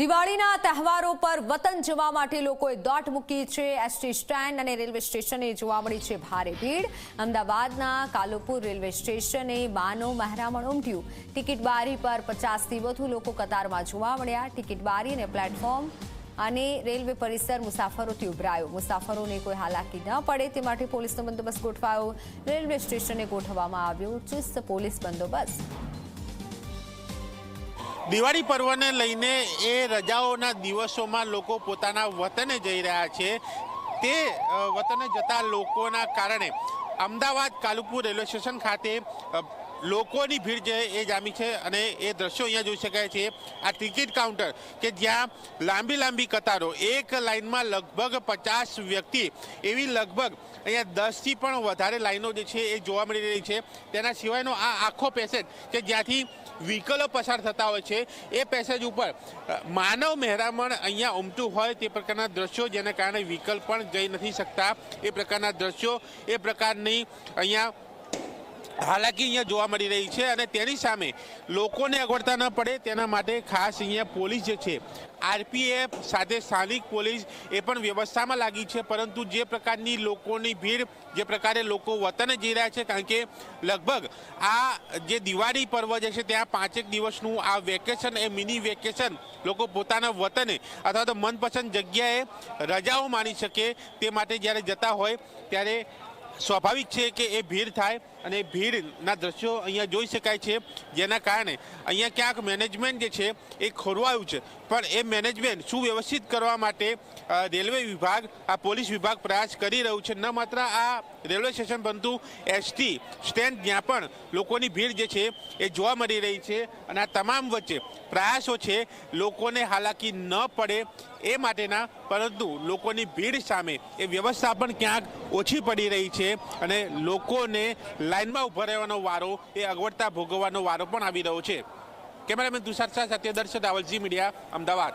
દિવાળીના તહેવારો પર વતન જવા માટે લોકોએ દોટ મૂકી છે એસટી સ્ટેન્ડ અને રેલવે સ્ટેશને જોવા મળી છે ભારે ભીડ. અમદાવાદના કાલુપુર રેલવે સ્ટેશને માનો મહેરામણ ઉમટ્યું. ટિકિટ બારી પર પચાસથી વધુ લોકો કતારમાં જોવા મળ્યા. ટિકિટ બારી અને પ્લેટફોર્મ અને રેલવે પરિસર મુસાફરોથી ઉભરાયો. મુસાફરોને કોઈ હાલાકી ન પડે તે માટે પોલીસનો બંદોબસ્ત ગોઠવાયો. રેલવે સ્ટેશને ગોઠવવામાં આવ્યો ચુસ્ત પોલીસ બંદોબસ્ત. દિવાળી પર્વને લઈને એ રજાઓના દિવસોમાં લોકો પોતાના વતને જઈ રહ્યા છે. તે વતને જતા લોકોના કારણે અમદાવાદ કાલુપુર રેલવે સ્ટેશન ખાતે લોકોની ભીડ જે એ જામી છે અને એ દ્રશ્યો અહીંયા જોઈ શકાય છે. આ ટિકિટ કાઉન્ટર કે જ્યાં લાંબી લાંબી કતારો, એક લાઇનમાં લગભગ પચાસ વ્યક્તિ, એવી લગભગ અહીંયા દસથી પણ વધારે લાઈનો જે છે એ જોવા મળી રહી છે. તેના સિવાયનો આ આખો પેસેજ કે જ્યાંથી વ્હીકલો પસાર થતા હોય છે. એ પેસેજ ઉપર માનવ મહેરામણ અહીંયા ઉમટું હોય તે પ્રકારના દ્રશ્યો જેના કારણે વ્હીકલ પણ જઈ નથી શકતા. એ પ્રકારના દ્રશ્યો, એ પ્રકારની અહીંયા હાલાકી અહીંયા જોવા મળી રહી છે અને તેની સામે લોકોને અગવડતા ન પડે, તેના માટે ખાસ અહીંયા પોલીસ જે છે, આરપીએફ સાથે સ્થાનિક પોલીસ એ પણ વ્યવસ્થામાં લાગી છે, પરંતુ જે પ્રકારની લોકોની ભીડ, જે પ્રકારે લોકો વતને જઈ રહ્યા છે, કારણ કે લગભગ આ જે દિવાળી પર્વ જે છે, ત્યાં પાંચેક દિવસનું આ વેકેશન, એ મિની વેકેશન લોકો પોતાના વતને અથવા તો મનપસંદ જગ્યાએ રજાઓ માણી શકે તે માટે જ્યારે જતા હોય, ત્યારે સ્વાભાવિક છે કે એ ભીડ થાય અને એ ભીડના દ્રશ્યો અહીંયા જોઈ શકાય છે. જેના કારણે અહીંયા ક્યાંક મેનેજમેન્ટ જે છે એ ખોરવાયું છે. પણ એ મેનેજમેન્ટ સુવ્યવસ્થિત કરવા માટે રેલવે વિભાગ, આ પોલીસ વિભાગ પ્રયાસ કરી રહ્યું છે? ન માત્ર આ રેલવે સ્ટેશન પરંતુ એસટી, સ્ટેન્ડ જ્યાં પણ લોકોની ભીડ જે છે એ જોવા મળી રહી છે અને આ તમામ વચ્ચે પ્રયાસો છે લોકોને હાલાકી ન પડે એ માટેના, પરંતુ લોકોની ભીડ સામે એ વ્યવસ્થા પણ ક્યાંક ઓછી પડી રહી છે. અને લોકોને લાઇનમાં ઊભા રહેવાનો વારો, એ અગવડતા ભોગવવાનો વારો પણ આવી રહ્યો છે. કેમેરામેન તુષાર શાહ સાથે દર્શક રાવલજી મીડિયા, અમદાવાદ.